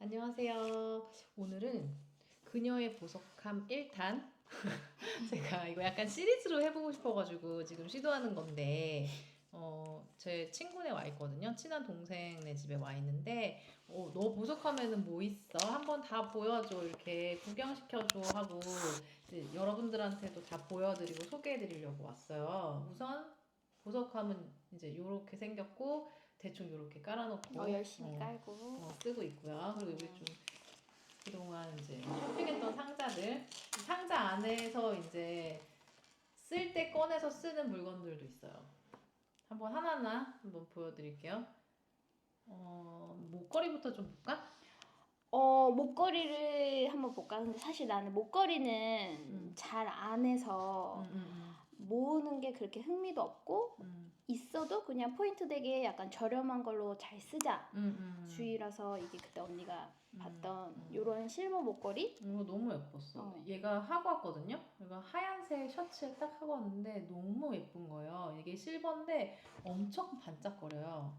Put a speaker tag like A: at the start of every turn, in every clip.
A: 안녕하세요. 오늘은 그녀의 보석함 1탄. 제가 이거 약간 시리즈로 해보고 싶어가지고 지금 시도하는 건데, 어, 제 친구네 와 있거든요. 친한 동생네 집에 와 있는데, 어, 너 보석함에는 뭐 있어? 한번 다 보여줘. 이렇게 구경시켜줘. 하고, 여러분들한테도 다 보여드리고 소개해드리려고 왔어요. 우선, 보석함은 이제 요렇게 생겼고, 대충 요렇게 깔아놓고.
B: 어, 열심히
A: 어,
B: 깔고
A: 어, 쓰고 있고요. 그리고 여기 좀 그동안 이제 쇼핑했던 상자들 이 상자 안에서 이제 쓸 때 꺼내서 쓰는 물건들도 있어요. 한번 하나하나 한번 보여드릴게요. 어, 목걸이부터 좀 볼까?
B: 어 목걸이를 한번 볼까? 근데 사실 나는 목걸이는
A: 음.
B: 잘 안 해서
A: 음,
B: 모으는 게 그렇게 흥미도 없고
A: 음,
B: 있어도 그냥 포인트 되게 약간 저렴한 걸로 잘 쓰자
A: 음, 음, 음.
B: 주의라서 이게 그때 언니가
A: 음,
B: 봤던
A: 음.
B: 요런 실버 목걸이
A: 이거 너무 예뻤어.
B: 어.
A: 얘가 하고 왔거든요. 얘가 하얀색 셔츠에 딱 하고 왔는데 너무 예쁜 거예요. 이게 실버인데 엄청 반짝거려요.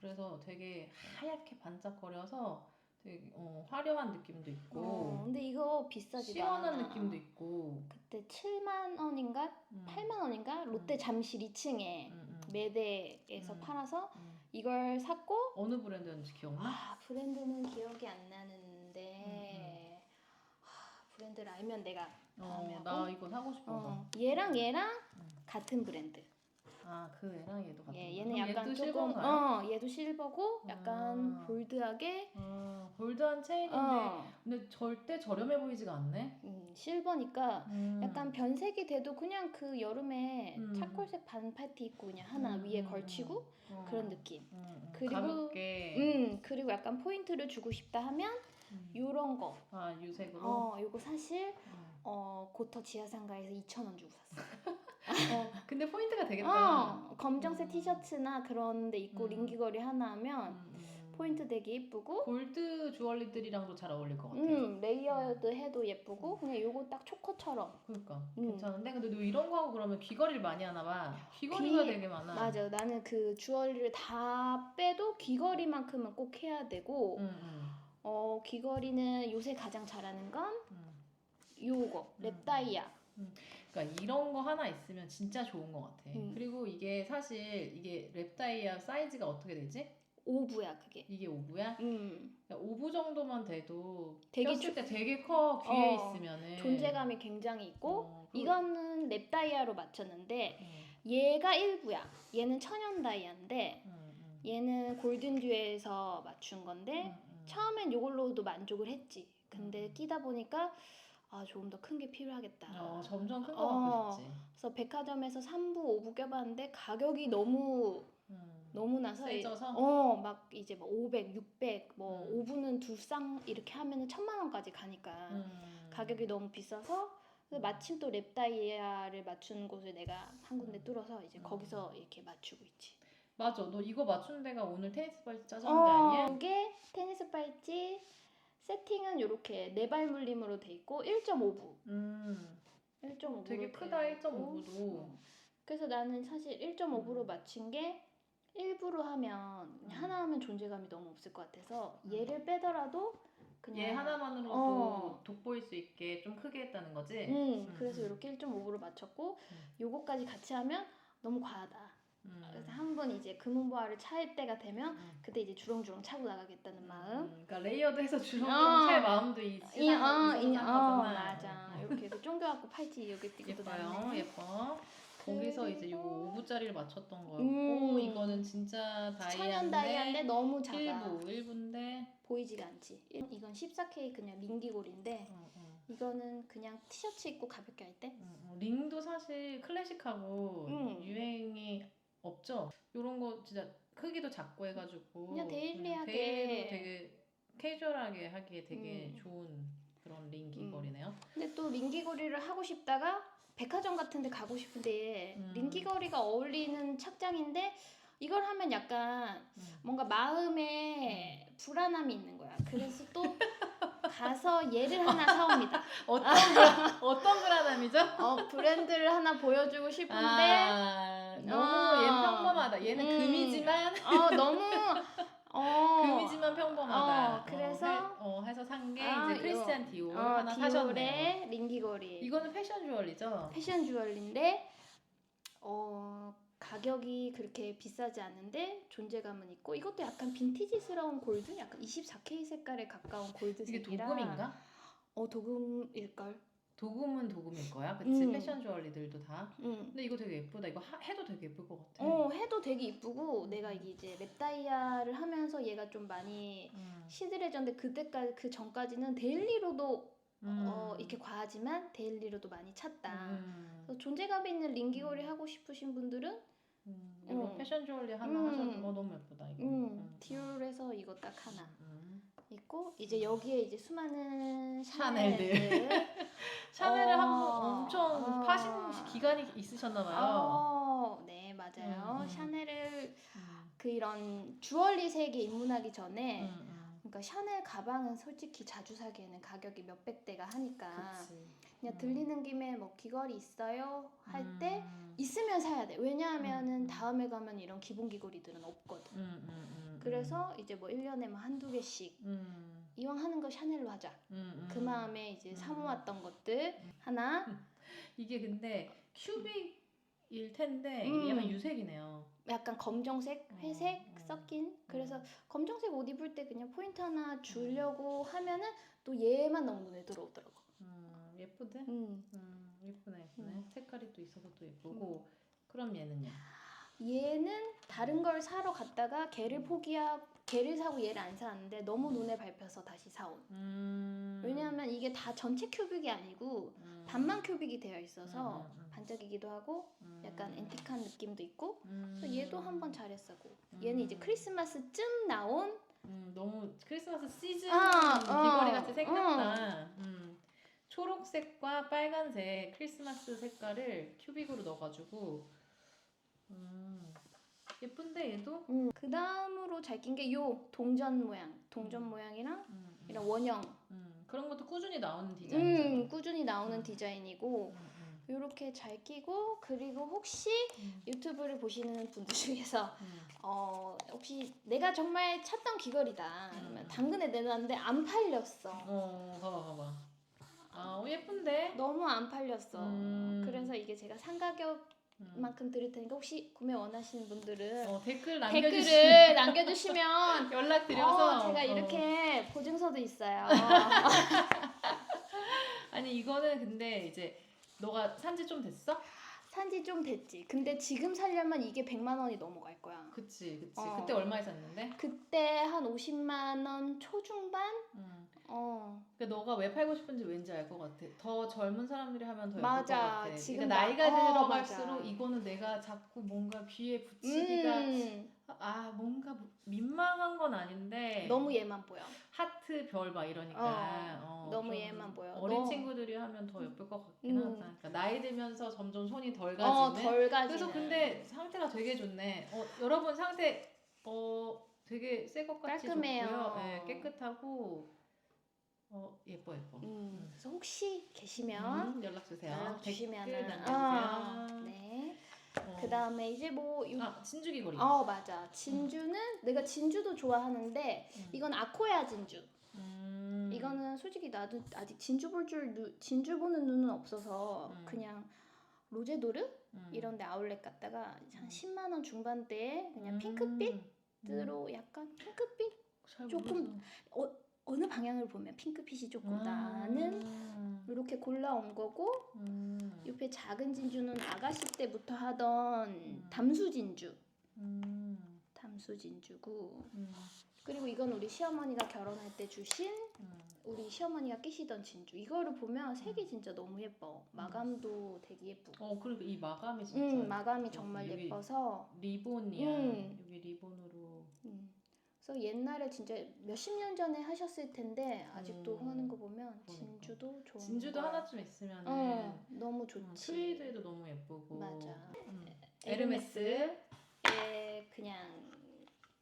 A: 그래서 되게 하얗게 반짝거려서 되게 어, 화려한 느낌도 있고
B: 어, 근데 이거 비싸지도
A: 시원한
B: 않아.
A: 느낌도 있고
B: 그때 7만 원인가
A: 음,
B: 8만 원인가 롯데 잠실 2층에
A: 음, 음,
B: 매대에서
A: 음.
B: 팔아서
A: 음.
B: 이걸 샀고
A: 어느 브랜드였는지 기억나?
B: 아 브랜드는 기억이 안 나는데 아, 브랜드를 알면 내가
A: 어,
B: 다음에
A: 나
B: 하고.
A: 이거 사고 싶어서.
B: 어, 얘랑 얘랑
A: 음.
B: 같은 브랜드.
A: 아, 그 얘랑 얘도 같은
B: 얘
A: 거.
B: 얘는 약간
A: 얘도
B: 조금
A: 실버인가요?
B: 어 얘도 실버고 약간
A: 아.
B: 볼드하게
A: 어, 볼드한 체인인데
B: 어
A: 근데 절대 저렴해 보이지가 않네.
B: 음, 실버니까
A: 음.
B: 약간 변색이 돼도 그냥 그 여름에
A: 음.
B: 차콜색 반팔티 입고 그냥 하나
A: 음,
B: 위에
A: 음,
B: 걸치고
A: 어.
B: 그런 느낌.
A: 음, 음.
B: 그리고-
A: 가볍게
B: 음 그리고 약간 포인트를 주고 싶다 하면
A: 음.
B: 요런 거.
A: 아 유색으로.
B: 어 요거 사실
A: 음.
B: 어 고터 지하상가에서 2,000원 주고 샀어.
A: 어, 근데 포인트가 되겠다.
B: 어, 검정색
A: 음.
B: 티셔츠나 그런 데 입고
A: 음.
B: 링기거리 하나 하면
A: 음, 음.
B: 포인트 되게 예쁘고
A: 골드 주얼리들이랑도 잘 어울릴 것 같아.
B: 음, 레이어드 해도 예쁘고 그냥 요거 딱 초코처럼
A: 그러니까
B: 음.
A: 괜찮은데 근데 너 이런 거 하고 그러면 귀걸이를 많이 하나 봐. 귀걸이가
B: 귀-
A: 되게 많아.
B: 맞아 나는 그 주얼리를 다 빼도 귀걸이만큼은 꼭 해야 되고
A: 음, 음,
B: 어 귀걸이는 요새 가장 잘하는 건
A: 음.
B: 요거
A: 음.
B: 랩다이아
A: 그러니까 이런 거 하나 있으면 진짜 좋은 것 같아.
B: 음.
A: 그리고 이게 사실 이게 랩다이아 사이즈가 어떻게 되지?
B: 오브야 그게
A: 이게 오브야?
B: 음
A: 그러니까 오브 정도만 돼도
B: 되게
A: 꼈을 때 되게 커 귀에
B: 어,
A: 있으면은
B: 존재감이 굉장히 있고
A: 어, 그-
B: 이거는 랩다이아로 맞췄는데
A: 음,
B: 얘가 일부야 얘는 천연 다이아인데
A: 음, 음.
B: 얘는 골든 듀에서 맞춘 건데
A: 음, 음.
B: 처음엔 이걸로도 만족을 했지. 근데
A: 음.
B: 끼다 보니까 아 조금 더 큰 게 필요하겠다.
A: 어, 점점 큰거
B: 어.
A: 갖고 싶지.
B: 그래서 백화점에서 3부, 5부 껴봤는데 가격이 너무
A: 음.
B: 너무 나서
A: 세져서?
B: 어막 이제 뭐 500, 600, 뭐
A: 음.
B: 5부는 두 쌍 이렇게 하면은 천만 원까지 가니까
A: 음.
B: 가격이 너무 비싸서 그래서 마침 또 랩다이아를 맞춘 곳을 내가 한 군데 뚫어서 이제
A: 음.
B: 거기서 이렇게 맞추고 있지.
A: 맞아. 너 이거 맞춘 데가 오늘 테니스 발 짜자는 데 아니야?
B: 이게 테니스 팔찌 세팅은 이렇게 네 발 물림으로 돼 있고 1.5부.
A: 음.
B: 1.5부.
A: 되게 크다 1.5부도.
B: 그래서 나는 사실 1.5부로
A: 음.
B: 맞춘 게 일부로 하면
A: 음.
B: 하나 하면 존재감이 너무 없을 것 같아서
A: 음.
B: 얘를 빼더라도 그냥
A: 얘 하나만으로도
B: 어.
A: 돋보일 수 있게 좀 크게 했다는 거지?
B: 음,
A: 음,
B: 그래서
A: 음.
B: 이렇게 1.5부로 맞췄고
A: 음.
B: 요거까지 같이 하면 너무 과하다.
A: 음.
B: 그래서 한 번 이제 금은보화를 찰 때가 되면
A: 음.
B: 그때 이제 주렁주렁 차고 나가겠다는 마음.
A: 음, 그러니까 레이어드해서 주렁주렁
B: 어.
A: 찰 마음도 있지.
B: 이, 어, 이, 어. 맞아. 이렇게 해서 쫑겨갖고 팔찌 여기 띠고
A: 예뻐요, 예뻐. 거기서 이제 요거 5부짜리를 맞췄던 거였고
B: 음.
A: 이거는 진짜 다이아인데
B: 다이아인데 너무 작아.
A: 1부, 1부인데
B: 보이지가 않지. 일- 이건 14K 그냥 링기골인데
A: 어, 어.
B: 이거는 그냥 티셔츠 입고 가볍게 할 때.
A: 음, 어, 링도 사실 클래식하고
B: 음.
A: 유행이 없죠. 이런 거 진짜 크기도 작고 해가지고
B: 그냥 데일리하게.
A: 데일리로 되게 캐주얼하게 하기에 되게
B: 음.
A: 좋은 그런 링 귀걸이네요.
B: 근데 또 링기거리를 하고 싶다가 백화점 같은 데 가고 싶은데
A: 음.
B: 링기거리가 어울리는 착장인데 이걸 하면 약간
A: 음.
B: 뭔가 마음에 불안함이 있는 거야. 그래서 또 가서 얘를 하나 사옵니다.
A: 어떤 어떤 불안함이죠?
B: 어, 브랜드를 하나 보여주고 싶은데
A: 아, 너무
B: 어.
A: 얘는 평범하다. 얘는
B: 음.
A: 금이지만
B: 어, 너무 어.
A: 금이지만 평범하다.
B: 어, 그래서?
A: 해, 어, 해서 산게
B: 아,
A: 이제 크리스티안 디올
B: 어,
A: 하나.
B: 디올의 링기거리.
A: 이거는 패션 주얼리죠?
B: 패션 주얼리인데 어 가격이 그렇게 비싸지 않은데 존재감은 있고 이것도 약간 빈티지스러운 골드, 약간 24K 색깔에 가까운
A: 이게
B: 골드색이라.
A: 도금인가?
B: 어 도금일 걸.
A: 도금은 도금일 거야. 그치?
B: 음.
A: 패션 주얼리들도 다.
B: 응.
A: 근데 이거 되게 예쁘다. 이거 하, 해도 되게 예쁠 것 같아.
B: 어 해도 되게 이쁘고 내가 이게 이제 랩다이아를 하면서 얘가 좀 많이
A: 음.
B: 시들해졌는데 그때까지 그 전까지는 데일리로도
A: 음.
B: 어 이렇게 과하지만 데일리로도 많이 찼다.
A: 음.
B: 그래서 존재감 있는 링기거리 하고 싶으신 분들은
A: 음. 이거
B: 어.
A: 패션 주얼리 하나
B: 음.
A: 하셔도 어, 너무 예쁘다 이거.
B: 음, 디올에서 이거 딱 하나
A: 음.
B: 있고 이제 여기에 이제 수많은
A: 샤넬들. 샤넬을
B: 어.
A: 한번 엄청
B: 어.
A: 파신 기간이 있으셨나 봐요.
B: 어, 네 맞아요.
A: 음, 음.
B: 샤넬을
A: 음.
B: 그 이런 주얼리 세계에 입문하기 전에
A: 음, 음.
B: 그러니까 샤넬 가방은 솔직히 자주 사기에는 가격이 몇백 대가 하니까
A: 그치.
B: 그냥
A: 음.
B: 들리는 김에 뭐 귀걸이 있어요 할 때
A: 음.
B: 있으면 사야 돼. 왜냐하면은
A: 음.
B: 다음에 가면 이런 기본 귀걸이들은 없거든.
A: 음, 음, 음,
B: 그래서 이제 뭐 1년에 뭐 한두 개씩
A: 음,
B: 이왕 하는 거 샤넬로 하자.
A: 음, 음.
B: 그 마음에 이제
A: 음.
B: 사모았던 것들 하나
A: 이게 근데 큐빅일 텐데
B: 음.
A: 이게 약간 유색이네요.
B: 약간 검정색, 회색
A: 어, 어.
B: 섞인 그래서
A: 음.
B: 검정색 옷 입을 때 그냥 포인트 하나 주려고 하면은 또 얘만 너무 눈에 들어오더라고.
A: 음, 예쁘대?
B: 음.
A: 음, 예쁘네, 예쁘네.
B: 음.
A: 색깔이 또 있어서 또 예쁘고. 그럼 얘는요?
B: 얘는 다른 걸 사러 갔다가 걔를 포기하 걔를 사고 얘를 안 사는데 너무 눈에 밟혀서 다시 사온.
A: 음.
B: 왜냐하면 이게 다 전체 큐빅이 아니고
A: 음.
B: 반만 큐빅이 되어 있어서
A: 음, 음, 음.
B: 반짝이기도 하고
A: 음.
B: 약간 앤틱한 느낌도 있고 얘도 한번 잘했어고 얘는 이제
A: 음.
B: 크리스마스쯤 나온
A: 음, 너무 크리스마스 시즌
B: 아,
A: 귀걸이
B: 어,
A: 같이 생겼다. 음. 초록색과 빨간색 크리스마스 색깔을 큐빅으로 넣어가지고 음. 예쁜데 얘도
B: 음, 그 다음으로 잘 낀 게 요 동전 모양 동전
A: 음.
B: 모양이랑
A: 음, 음.
B: 이런 원형
A: 음, 그런 것도 꾸준히 나오는 디자인이잖아.
B: 음, 꾸준히 나오는
A: 음.
B: 디자인이고 이렇게 잘 끼고 그리고 혹시
A: 음,
B: 유튜브를 보시는 분들 중에서
A: 음.
B: 어 혹시 내가 정말 찾던 귀걸이다 그러면
A: 음.
B: 당근에 내놨는데 안 팔렸어
A: 어, 봐봐, 봐봐. 아, 어, 예쁜데.
B: 너무 안 팔렸어
A: 음.
B: 그래서 이게 제가 산 가격 만큼
A: 음.
B: 드릴 테니까 혹시 구매 원하시는 분들은
A: 어, 댓글.
B: 댓글을 남겨주시면
A: 연락 드려서.
B: 어, 제가
A: 어.
B: 이렇게 보증서도 있어요
A: 아니 이거는 근데 이제 너가 산지 좀 됐어?
B: 산지 좀 됐지 근데 지금 살려면 이게 100만 원이 넘어갈 거야
A: 그치, 그치.
B: 어.
A: 그때 얼마에 샀는데?
B: 그때 한 50만 원 초중반?
A: 음.
B: 어.
A: 그러니까 너가 왜 팔고 싶은지 왠지 알 것 같아. 더 젊은 사람들이 하면 더 예쁠
B: 맞아.
A: 것 같아.
B: 지금
A: 그러니까 나이가
B: 나- 어,
A: 들어갈수록
B: 맞아.
A: 이거는 내가 자꾸 뭔가 귀에 붙이기가
B: 음,
A: 아 뭔가 민망한 건 아닌데
B: 너무 얘만 보여.
A: 하트 별 막 이러니까 어,
B: 너무
A: 좀
B: 얘만 보여.
A: 어린
B: 너-
A: 친구들이 하면 더 예쁠 것 같긴
B: 음.
A: 하다. 그러니까 나이 들면서 점점 손이 덜
B: 어,
A: 가지는.
B: 덜 가지는.
A: 그래서 근데 상태가 되게 좋네. 어, 여러분 상태 어 되게 새 것 같이
B: 깔끔해요.
A: 좋고요. 네, 깨끗하고 어 예뻐 예뻐.
B: 음, 그래서 혹시 계시면
A: 음, 연락 주세요.
B: 연락 주시면
A: 댓글
B: 은
A: 남겨주세요.
B: 네.
A: 어.
B: 그 다음에 이제 뭐 요,
A: 아 진주기 거리.
B: 어 맞아. 진주는 내가 진주도 좋아하는데
A: 음.
B: 이건 아코야 진주.
A: 음.
B: 이거는 솔직히 나도 아직 진주 볼 줄 진주 보는 눈은 없어서
A: 음.
B: 그냥 로제도르
A: 음.
B: 이런데 아울렛 갔다가 한
A: 음.
B: 10만 원 중반대에 그냥
A: 음.
B: 핑크빛으로 약간 핑크빛
A: 잘
B: 조금
A: 모르겠어.
B: 어느 방향을 보면 핑크빛이 조금
A: 아.
B: 나는 이렇게 골라온 거고
A: 음.
B: 옆에 작은 진주는 아가씨 때부터 하던
A: 음.
B: 담수 진주
A: 음.
B: 담수 진주고
A: 음.
B: 그리고 이건 우리 시어머니가 결혼할 때 주신
A: 음.
B: 우리 시어머니가 끼시던 진주 이거를 보면 색이 진짜 너무 예뻐 마감도 되게 예쁘고
A: 어 그리고 이 마감이 진짜
B: 음 마감이. 정말 예뻐서
A: 리본이야.
B: 음.
A: 여기 리본으로.
B: 음. 그래서 옛날에 진짜 몇십 년 전에 하셨을 텐데 아직도
A: 음.
B: 하는 거 보면
A: 그러니까.
B: 진주도 좋은
A: 진주도
B: 거야.
A: 하나쯤 있으면
B: 어 너무
A: 음,
B: 좋지
A: 트위드도 너무 예쁘고.
B: 맞아
A: 음.
B: 에르메스. 얘 그냥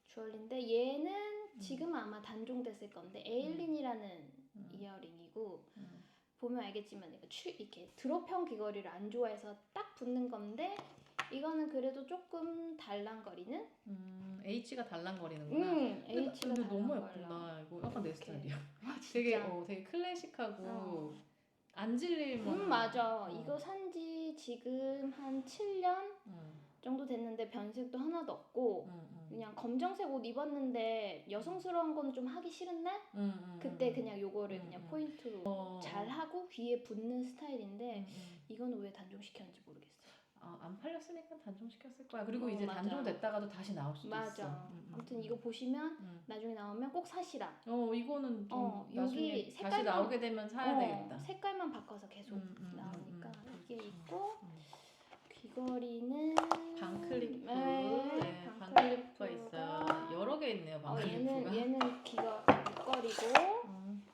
B: 주얼리인데 얘는
A: 음.
B: 지금 아마 단종됐을 건데 에일린이라는
A: 음.
B: 이어링이고
A: 음.
B: 보면 알겠지만 이거 추, 이렇게 드롭형 귀걸이를 안 좋아해서 딱 붙는 건데 이거는 그래도 조금 달랑거리는
A: 음. H가 달랑거리는구나.
B: 음,
A: 근데,
B: H가
A: 근데 너무. 예쁘다. 이거 약간 내. 스타일이야.
B: 아,
A: 되게. 어 되게 클래식하고
B: 어.
A: 안 질릴 만한.
B: 음 맞아.
A: 어.
B: 이거 산 지 지금 한 7년
A: 음,
B: 정도 됐는데 변색도 하나도 없고
A: 음, 음.
B: 그냥 검정색 옷 입었는데 여성스러운 거는 좀 하기 싫은 날
A: 음, 음,
B: 그때
A: 음.
B: 그냥 요거를
A: 음,
B: 그냥
A: 음.
B: 포인트로
A: 어,
B: 잘 하고 귀에 붙는 스타일인데. 이거는 왜 단종시켰는지 모르겠어.
A: 아, 안 팔렸으니까 단종시켰을 거야. 그리고
B: 어,
A: 이제
B: 맞아.
A: 단종됐다가도 다시 나올 수도 있어.
B: 맞아.
A: 음, 음,
B: 아무튼
A: 음.
B: 이거 보시면
A: 음.
B: 나중에 나오면 꼭 사시라.
A: 어 이거는 좀
B: 어,
A: 나중에
B: 여기
A: 다시 나오게 되면 사야
B: 어,
A: 되겠다.
B: 색깔만 바꿔서 계속
A: 음, 음,
B: 나오니까. 이게 있고
A: 음.
B: 귀걸이는
A: 방클리프,
B: 네,
A: 네,
B: 방클리프가
A: 방클리프가 있어요. 여러 개 있네요.
B: 어,
A: 방클리프가.
B: 얘는 얘는 귀가 귀걸이고
A: 음.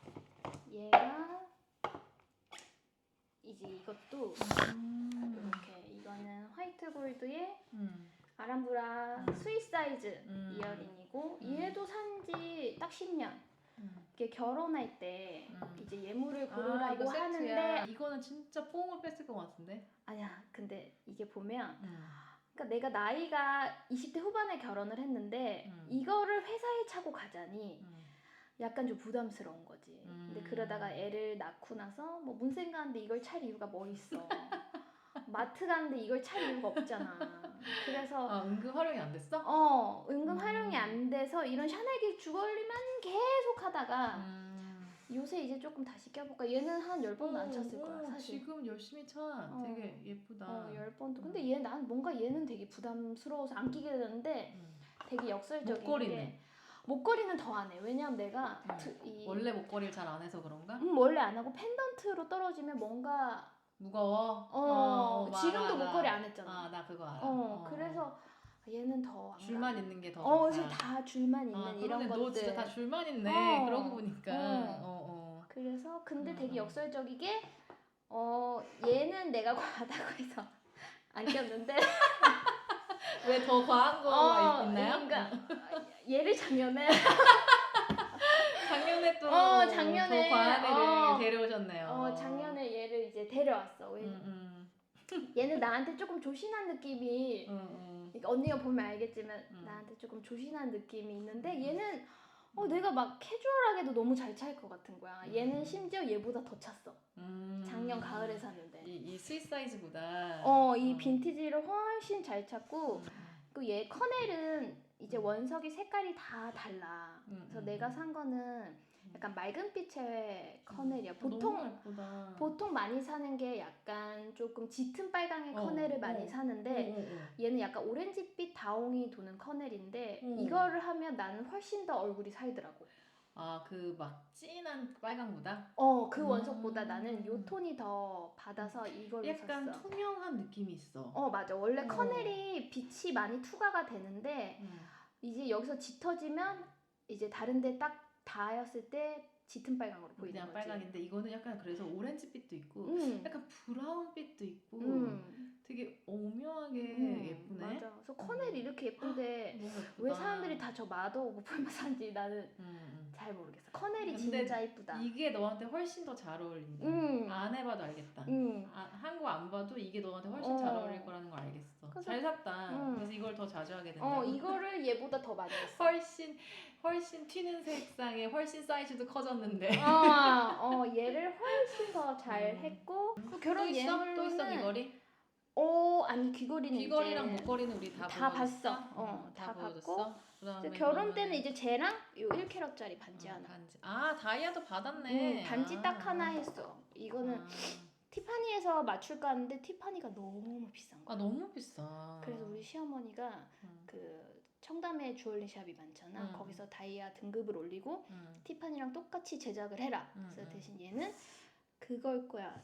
B: 얘가 이제 이것도
A: 음.
B: 이렇게 이거는 화이트 골드의
A: 음.
B: 아람브라
A: 음.
B: 스윗 사이즈
A: 음.
B: 이어링이고
A: 음.
B: 얘도 산지 딱 10년.
A: 음.
B: 이게 결혼할 때
A: 음.
B: 이제 예물을
A: 아,
B: 고르라고
A: 세트야.
B: 하는데
A: 이거는 진짜 뽕을 뺐을 것 같은데.
B: 아니야. 근데 이게 보면
A: 음.
B: 그러니까 내가 나이가 20대 후반에 결혼을 했는데
A: 음.
B: 이거를 회사에 차고 가자니
A: 음.
B: 약간 좀 부담스러운 거지. 근데
A: 음.
B: 그러다가 애를 낳고 나서 뭐 문센 가는데 이걸 찰 이유가 뭐 있어. 마트 가는데 이걸 찰 이유가 없잖아. 그래서
A: 아 은근 활용이 안 됐어?
B: 어 은근
A: 음.
B: 활용이 안 돼서 이런 샤넬 주얼리만 계속 하다가
A: 음.
B: 요새 이제 조금 다시 껴볼까. 얘는 한 열 번도 안 찼을 거야
A: 어,
B: 사실.
A: 지금 열심히 차.
B: 어.
A: 되게 예쁘다.
B: 어, 열 번도. 근데 얘 난 뭔가 얘는 되게 부담스러워서 안 끼게 되는데
A: 음.
B: 되게 역설적인
A: 목걸이는?
B: 게 목걸이는 더 안 해. 왜냐면 내가
A: 음.
B: 드- 이
A: 원래 목걸이를 잘 안 해서 그런가?
B: 음, 원래 안 하고 펜던트로 떨어지면 뭔가
A: 무거워.
B: 어,
A: 어,
B: 지금도
A: 알아,
B: 목걸이. 안 했잖아.
A: 아, 나 그거 알아.
B: 어, 그래서 얘는 더안
A: 줄만 있는 게 더
B: 어. 그래서 다 줄만 있는
A: 아,
B: 이런. 것들.
A: 너 진짜 다 줄만 있네.
B: 어.
A: 그러고 보니까.
B: 어.
A: 어, 어.
B: 그래서 근데
A: 음,
B: 되게
A: 음.
B: 역설적이게 어 얘는 내가 과하다고 해서 안 꼈는데
A: 왜 더 과한 거가 있나요?
B: 그러니까 얘를 작년에
A: 작년에 또
B: 어, 작년에,
A: 더 과한 애를
B: 어.
A: 데려오셨네요.
B: 어 작년에 얘를 이제 데려왔어. 왜
A: 음,
B: 얘는 나한테 조금 조신한 느낌이
A: 음, 음,
B: 그러니까 언니가 보면 알겠지만
A: 음.
B: 나한테 조금 조신한 느낌이 있는데 얘는 어 내가 막 캐주얼하게도 너무 잘 찰 것 같은 거야. 얘는
A: 음.
B: 심지어 얘보다 더 찼어.
A: 음.
B: 작년 가을에 샀는데.
A: 이, 이 스윗 사이즈보다.
B: 어이
A: 어.
B: 빈티지를 훨씬 잘 찾고
A: 음,
B: 그얘 커넬은 이제 원석이 색깔이 다 달라.
A: 음,
B: 그래서
A: 음,
B: 내가
A: 음.
B: 산 거는 약간 맑은 빛의 커넬이야.
A: 어,
B: 보통. 보통 많이 사는 게 약간 조금 짙은 빨강의
A: 어,
B: 커넬을 많이
A: 어.
B: 사는데
A: 어, 어, 어.
B: 얘는 약간 오렌지빛 다홍이 도는 커넬인데
A: 어.
B: 이거를 하면 나는 훨씬 더 얼굴이 살더라고.
A: 아, 그 막 진한 빨강보다
B: 어, 그
A: 음.
B: 원석보다 나는 요 톤이 더 받아서 이걸로
A: 약간
B: 샀어.
A: 투명한 느낌이 있어.
B: 어, 맞아. 원래
A: 어.
B: 커넬이 빛이 많이 투과가 되는데
A: 음.
B: 이제 여기서 짙어지면 이제 다른 데 딱 닿았을 때 짙은 빨강으로 보이는
A: 그냥
B: 거지.
A: 빨강인데 이거는 약간 그래서 오렌지빛도 있고
B: 음.
A: 약간 브라운빛도 있고
B: 음.
A: 되게 오묘하게
B: 음,
A: 예쁘네.
B: 맞아. 그래서 커넬이 이렇게 예쁜데
A: 예쁘다.
B: 왜 사람들이 다저 오프마 산지 나는
A: 음, 음.
B: 잘 모르겠어. 커넬이 진짜 이쁘다.
A: 이게 너한테 훨씬 더 잘 어울린다.
B: 음.
A: 안 해봐도 알겠다.
B: 음.
A: 아, 한거 안 봐도 이게 너한테 훨씬
B: 어.
A: 잘 어울릴 거라는 걸 알겠어.
B: 그래서-
A: 잘 샀다.
B: 음.
A: 그래서 이걸 더 자주 하게 된다.
B: 어, 이거를 얘보다 더 많이 했어.
A: 훨씬 훨씬 튀는 색상에 훨씬 사이즈도 커졌는데.
B: 어, 어, 얘를 훨씬 더잘
A: 음.
B: 했고 결혼
A: 있어?
B: 예물로는
A: 또 있어 귀걸이?
B: 어, 아니 귀걸이는
A: 귀걸이랑
B: 이제
A: 목걸이는 우리 다,
B: 다
A: 보여줬어?
B: 봤어. 어,
A: 음,
B: 다
A: 보여줬어?
B: 봤고.
A: 그다음에
B: 결혼 때는 이제 쟤랑 요 1캐럿짜리 반지
A: 음,
B: 하나.
A: 반지. 아 다이아도 받았네.
B: 음, 반지
A: 아.
B: 딱 하나 했어. 이거는
A: 아,
B: 티파니에서 맞출까 하는데 티파니가 너무 비싼 거야.
A: 아 너무 비싸.
B: 그래서 우리 시어머니가
A: 음,
B: 그 청담에 주얼리 샵이 많잖아.
A: 음.
B: 거기서 다이아 등급을 올리고
A: 음,
B: 티파니랑 똑같이 제작을 해라.
A: 음,
B: 그래서
A: 음.
B: 대신 얘는 그걸 거야.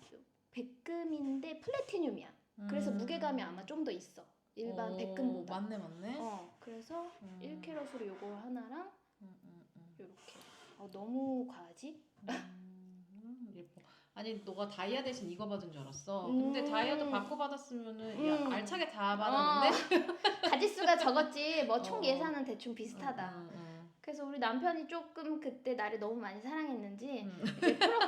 B: 백금인데 플래티늄이야. 그래서
A: 음.
B: 무게감이 아마 좀 더 있어. 일반
A: 오,
B: 백금보다.
A: 맞네 맞네.
B: 어, 그래서
A: 음.
B: 1캐럿으로 요거 하나랑
A: 음, 음, 음.
B: 요렇게. 어, 너무 과하지?
A: 음, 음, 예뻐. 아니 너가 다이아 대신 이거 받은 줄 알았어.
B: 음.
A: 근데 다이아도 받고 받았으면은
B: 음.
A: 야, 알차게 다 받았는데.
B: 가지수가 적었지. 뭐 총
A: 어.
B: 예산은 대충 비슷하다. 그래서 우리 남편이 조금 그때 나를 너무 많이 사랑했는지
A: 음.
B: 이제 프로,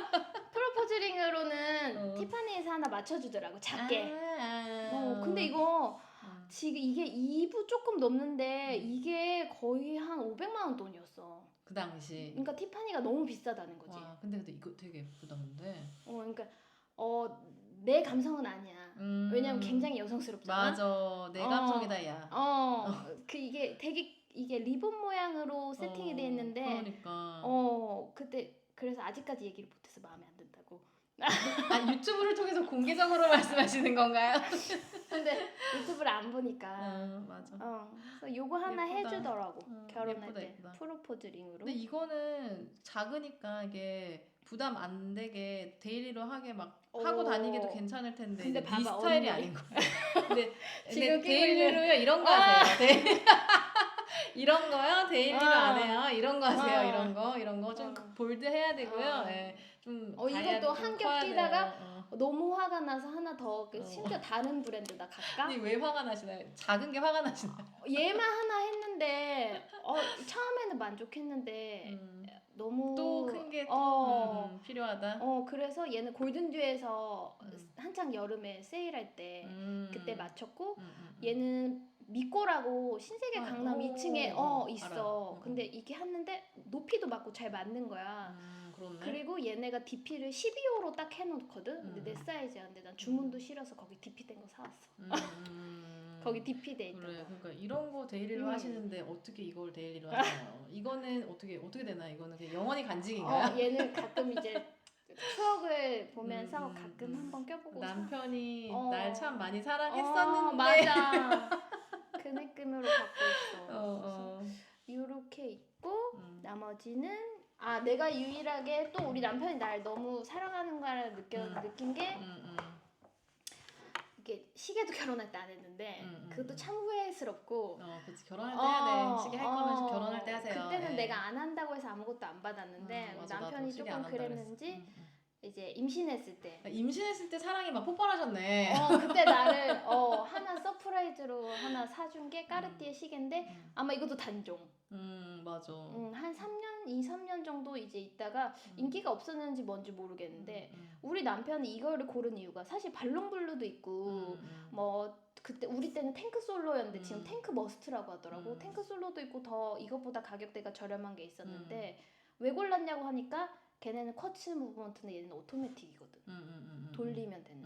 B: 프로포즈링으로는
A: 어.
B: 티파니에서 하나 맞춰주더라고 작게.
A: 아, 아.
B: 어, 근데 이거
A: 음.
B: 지금 이게 2부 조금 넘는데
A: 음.
B: 이게 거의 한 500만 원 돈이었어.
A: 그 당시.
B: 그러니까 티파니가 너무 비싸다는 거지.
A: 와 근데 근데 이거 되게 예쁘다 근데.
B: 어, 그러니까 어, 내 감성은 아니야.
A: 음.
B: 왜냐면 굉장히 여성스럽잖아.
A: 맞아 내
B: 어.
A: 감성이다 야.
B: 어, 그 이게 되게 이게 리본 모양으로 세팅이 돼
A: 어,
B: 있는데
A: 그러니까.
B: 어, 그때 그래서 아직까지 얘기를 못해서 마음에.
A: 아 유튜브를 통해서 공개적으로 말씀하시는 건가요?
B: 근데 유튜브를 안 보니까.
A: 어 맞아.
B: 어, 그래서 요거 하나
A: 예쁘다.
B: 해주더라고
A: 어,
B: 결혼할
A: 예쁘다,
B: 때
A: 예쁘다.
B: 프로포즈 링으로.
A: 근데 이거는 작으니까 이게 부담 안 되게 데일리로 하게 막 하고
B: 어.
A: 다니기도 괜찮을 텐데
B: 근데
A: 이제 네
B: 봐봐,
A: 스타일이
B: 언니.
A: 아닌 거야. 근데,
B: 지금
A: 근데
B: 끼고
A: 데일리로요 이런 거
B: 아.
A: 하세요. 데일리. 이런 거요 데일리로
B: 아.
A: 안 해요. 이런 거 하세요.
B: 아.
A: 이런 거 이런 거좀
B: 어.
A: 볼드 해야 되고요.
B: 아.
A: 예, 좀
B: 어, 이것도 한겹
A: 커야
B: 끼다가.
A: 어.
B: 너무 화가 나서 하나 더그
A: 어.
B: 심지어 다른 브랜드다 갈까?
A: 아니 왜 화가 나시나요? 작은 게 화가 나시나요?
B: 얘만 하나 했는데 어, 처음에는 만족했는데
A: 음,
B: 너무
A: 또 큰게또
B: 어,
A: 음, 음, 필요하다.
B: 어 그래서 얘는 골든 듀에서
A: 음.
B: 한창 여름에 세일할 때
A: 음.
B: 그때 맞췄고
A: 음, 음, 음.
B: 얘는 미꼬라고 신세계
A: 아,
B: 강남
A: 오,
B: 2층에
A: 어,
B: 어
A: 알아.
B: 있어.
A: 음,
B: 근데 이게 했는데 높이도 맞고 잘 맞는 거야.
A: 음, 그렇네.
B: 그리고 얘네가 DP를 12호로 딱 해놓거든. 근데
A: 음.
B: 내 사이즈야. 근데 난 주문도 싫어서 거기 DP 된 거 사왔어.
A: 음, 음,
B: 거기 DP 돼 있던
A: 그래
B: 거.
A: 그러니까 이런 거 데일리로
B: 음.
A: 하시는데 어떻게 이걸 데일리로 하나요? 이거는 어떻게 어떻게 되나 이거는 그냥 영원히 간직인가요?
B: 어, 얘는 가끔 이제 추억을 보면서
A: 음, 음,
B: 가끔
A: 음.
B: 한번 껴보고 사-
A: 남편이
B: 어.
A: 날참 많이
B: 어,
A: 사랑했었는데
B: 맞아. 그 느낌으로 갖고 있어.
A: 어, 어.
B: 이렇게 있고
A: 음.
B: 나머지는 아 내가 유일하게 또 우리 남편이 날 너무 사랑하는 거를 느껴
A: 음.
B: 느낀 게
A: 음, 음,
B: 이게 시계도 결혼할 때 안 했는데
A: 음, 음,
B: 그것도
A: 음.
B: 참 후회스럽고
A: 어, 그치 결혼할 때 해야 돼. 시계 할 거면
B: 어,
A: 결혼할 때 하세요.
B: 그때는
A: 예.
B: 내가 안 한다고 해서 아무것도 안 받았는데
A: 음, 맞아,
B: 남편이 조금 그랬는지. 이제 임신했을 때
A: 임신했을 때 사랑이 막 폭발하셨네.
B: 어, 그때 나를 어, 하나 서프라이즈로 하나 사준 게 까르띠에 시계인데
A: 음,
B: 아마 이것도 단종.
A: 음 맞아.
B: 음, 한 3년, 2, 3년 정도 이제 있다가
A: 음.
B: 인기가 없었는지 뭔지 모르겠는데
A: 음, 음.
B: 우리 남편이 이거를 고른 이유가 사실 발롱블루도 있고. 뭐 그때 우리 때는 탱크 솔로였는데 지금
A: 음.
B: 탱크 머스트라고 하더라고.
A: 음.
B: 탱크 솔로도 있고 더 이것보다 가격대가 저렴한 게 있었는데
A: 음.
B: 왜 골랐냐고 하니까 걔네는 쿼츠 무브먼트는 얘는 오토매틱이거든. 돌리면 되는.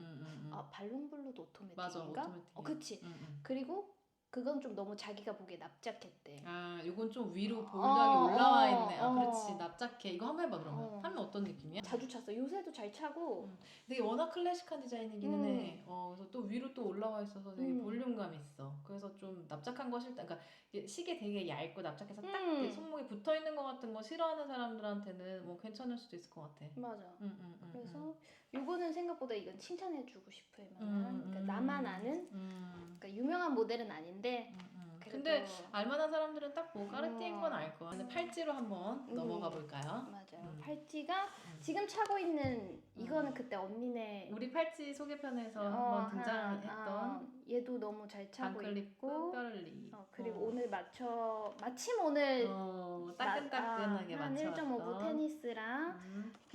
B: 아 발롱블루도 오토매틱인가?
A: 맞아 오토매틱.
B: 어, 그치. 그리고 그건 좀 너무 자기가 보기에 납작했대.
A: 아, 요건 좀 위로
B: 어,
A: 올라와
B: 어,
A: 있네. 아,
B: 어.
A: 그렇지. 납작해. 이거 한번 해봐 그러면.
B: 어.
A: 하면 어떤 느낌이야?
B: 자주 찼어. 요새도 잘 차고.
A: 되게 워낙 클래식한 디자인이기는
B: 음.
A: 해. 어, 그래서 또 위로 또 올라와 있어서 되게
B: 음.
A: 볼륨감 있어. 그래서 좀 납작한 거 싫다. 그러니까 시계 되게 얇고 납작해서 딱
B: 음.
A: 손목에 붙어 있는 것 같은 거 싫어하는 사람들한테는 뭐 괜찮을 수도 있을 것 같아.
B: 맞아.
A: 음, 음, 음,
B: 그래서 요거는 생각보다 이건 칭찬해주고 싶을
A: 음,
B: 만한
A: 음,
B: 그러니까 나만 아는
A: 음,
B: 그러니까 유명한 모델은 아닌데
A: 음, 음. 근데 알만한 사람들은 딱뭐 까르띠인
B: 어.
A: 건알 거야. 근데 팔찌로 한번
B: 음.
A: 넘어가 볼까요?
B: 맞아요.
A: 음.
B: 팔찌가
A: 음.
B: 지금 차고 있는 이거는 그때 언니네
A: 우리 팔찌 소개편에서
B: 어,
A: 한번
B: 한-
A: 등장했던
B: 어, 얘도 너무 잘 차고 있고
A: 뼈를리.
B: 어, 그리고
A: 어.
B: 오늘 맞춰 마침 오늘
A: 어,
B: 마-
A: 따끈따끈하게
B: 아, 한
A: 맞춰.
B: 1.5부 테니스랑
A: 음.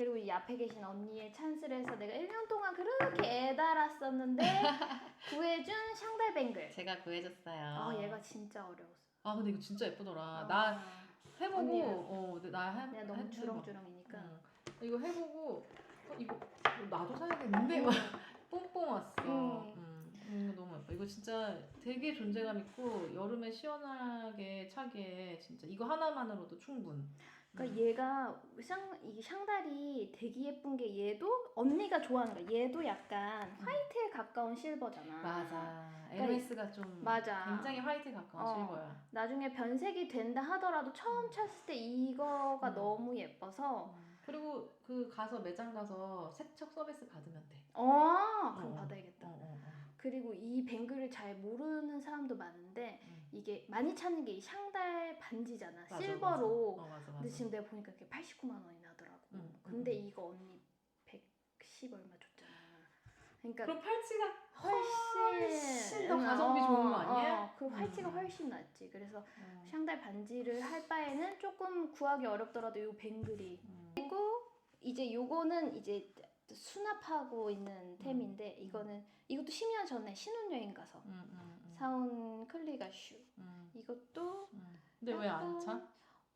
B: 그리고 이 앞에 계신 언니의 찬스를 해서 내가 1년 동안 그렇게 애달았었는데 구해준 샹달 뱅글.
A: 제가 구해줬어요.
B: 아 얘가 진짜 어려웠어.
A: 아 근데 이거 진짜 예쁘더라.
B: 아,
A: 나 해보고. 어, 나 해.
B: 내가
A: 해-
B: 너무. 주렁주렁이니까.
A: 응. 이거 해보고 어, 이거 나도 사야겠는데 막 뽕뽕 왔어.
B: 음.
A: 음. 음, 이거 너무 예뻐. 이거 진짜 되게 존재감 있고 여름에 시원하게 차기에 진짜 이거 하나만으로도 충분.
B: 그러니까
A: 음.
B: 얘가 샹 이게 샹달이 되게 예쁜 게 얘도 언니가 좋아하는 거야. 얘도 약간 화이트에 가까운 실버잖아.
A: 음. 맞아.
B: 그러니까
A: 에르메스가 좀
B: 맞아.
A: 굉장히 화이트에 가까운
B: 어.
A: 실버야.
B: 나중에 변색이 된다 하더라도 처음 찼을 때 이거가
A: 음.
B: 너무 예뻐서
A: 그리고 그 가서 매장 가서 세척 서비스 받으면 돼.
B: 어 그럼
A: 어.
B: 받아야겠다.
A: 어, 어, 어.
B: 그리고 이 뱅글을 잘 모르는 사람도 많은데
A: 음.
B: 이게 많이 찾는 게 이 샹달 반지잖아.
A: 맞아,
B: 실버로.
A: 맞아. 어, 맞아, 맞아.
B: 근데 지금 내가 보니까 그게 89만 원이 나더라고.
A: 음,
B: 근데
A: 음.
B: 이거 언니 110 얼마 줬잖아. 그러니까
A: 그럼 팔찌가
B: 훨씬,
A: 훨씬 더 가성비 좋은 거 아니에요?
B: 어, 그 팔찌가
A: 음.
B: 훨씬 낫지. 그래서
A: 어.
B: 샹달 반지를 할 바에는 조금 구하기 어렵더라도 요 뱅글이
A: 음.
B: 그리고 이제 요거는 이제 수납하고 있는 템인데 이거는 이것도 10년 전에 신혼여행 가서
A: 음, 음, 음.
B: 사온 클리가슈.
A: 음,
B: 이것도
A: 음. 근데 왜안 차?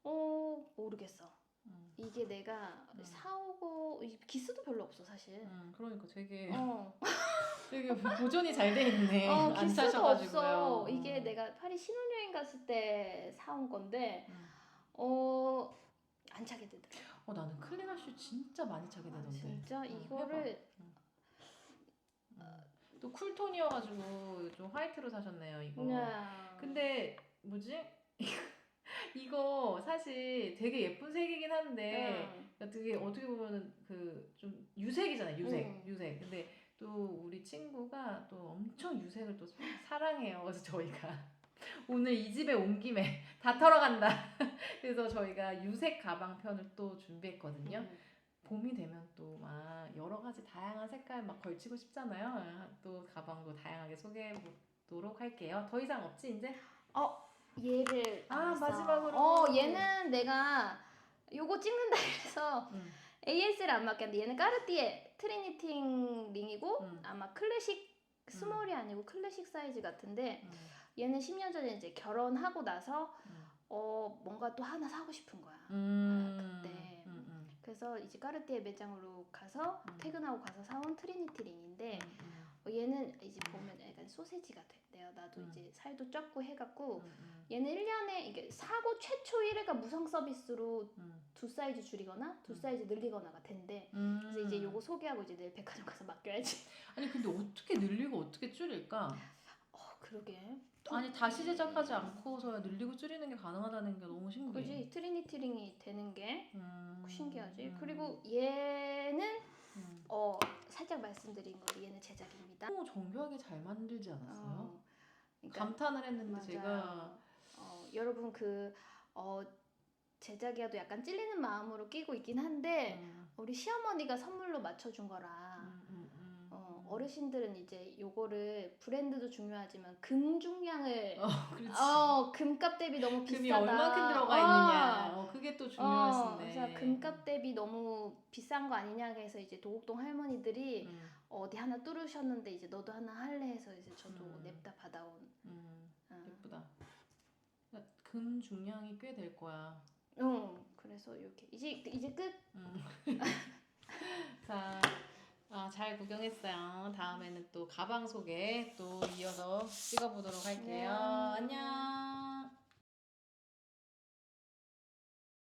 B: 어 모르겠어.
A: 음,
B: 이게 내가
A: 음.
B: 사오고 이 기스도 별로 없어 사실.
A: 음, 그러니까 되게
B: 어,
A: 되게 보존이 잘 돼 있네.
B: 어
A: 안
B: 기스도
A: 차셔가지고요.
B: 없어. 이게 내가 파리 신혼여행 갔을 때 사온 건데
A: 음.
B: 어안 차게 되더라.
A: 어 나는 클리나슈 진짜 많이 차게
B: 아,
A: 되던데.
B: 진짜
A: 어,
B: 이거를
A: 음. 또 쿨톤이어가지고 좀 화이트로 사셨네요 이거.
B: 그냥
A: 근데 뭐지? 이거 사실 되게 예쁜 색이긴 한데 어떻게 보면은 그 좀 유색이잖아요 유색
B: 음.
A: 유색 근데 또 우리 친구가 또 엄청 유색을 또 사랑해요 그래서 저희가 오늘 이 집에 온 김에 다 털어간다 그래서 저희가 유색 가방 편을 또 준비했거든요
B: 음.
A: 봄이 되면 또 막 여러 가지 다양한 색깔 막 걸치고 싶잖아요 또 가방도 다양하게 소개해 보도록 할게요 더 이상 없지 이제
B: 얘를
A: 아,
B: 알았어.
A: 마지막으로.
B: 어 얘는 내가 요거 찍는다 해서
A: 음.
B: AS를 안 맞겠는데 얘는 까르띠에 트리니팅 링이고
A: 음.
B: 아마 클래식 스몰이 아니고 클래식 사이즈 같은데
A: 음,
B: 얘는 10년 전에 이제 결혼하고 나서
A: 음.
B: 어 뭔가 또 하나 사고 싶은 거야.
A: 음,
B: 그때.
A: 음, 음,
B: 그래서 이제 까르띠에 매장으로 가서
A: 음.
B: 퇴근하고 가서 사온 트리니티 링인데
A: 음, 음,
B: 어, 얘는 이제 보면 약간 소세지가 됐대요. 나도
A: 음.
B: 이제 살도 쪘고 해갖고
A: 음, 음,
B: 얘는 1년에 이게 사고 최초 1회가 무상 서비스로
A: 음.
B: 두 사이즈 줄이거나 두
A: 음.
B: 사이즈 늘리거나가 된대.
A: 음.
B: 그래서 이제 요거 소개하고 이제 내일 백화점 가서 맡겨야지.
A: 아니 근데 어떻게 늘리고 어떻게 줄일까?
B: 어 그러게.
A: 아니 다시 제작하지 않고서야 늘리고 줄이는 게 가능하다는 게 너무 신기해.
B: 그지 트리니티 링이 되는 게
A: 음,
B: 신기하지.
A: 음,
B: 그리고 얘는
A: 음.
B: 어 살짝 말씀드린 거 얘는 제작입니다.
A: 너무 정교하게 잘 만들지 않았어요?
B: 어, 그러니까
A: 감탄을 했는데
B: 맞아요.
A: 제가
B: 어, 여러분 그 어, 제작이라도 약간 찔리는 마음으로 끼고 있긴 한데
A: 음,
B: 우리 시어머니가 선물로 맞춰준 거라 어,
A: 음.
B: 어르신들은 이제 요거를 브랜드도 중요하지만 금 중량을
A: 어.
B: 어 금값 대비 너무 비싸다.
A: 금이 얼마큼 들어가
B: 어.
A: 있느냐. 어, 그게 또
B: 어,
A: 중요하신데.
B: 그래서 금값 대비 너무 비싼 거 아니냐 해서 이제 도곡동 할머니들이
A: 음,
B: 어디 하나 뚫으셨는데 이제 너도 하나 할래 해서 이제 저도
A: 음.
B: 냅다 받아온.
A: 음,
B: 어.
A: 예쁘다. 금 중량이 꽤 될 거야.
B: 응, 그래서 이렇게 이제 이제 끝.
A: 음. 자, 아, 잘 구경했어요. 다음에는 또 가방 소개 또 이어서 찍어보도록 할게요.
B: 안녕.
A: 안녕.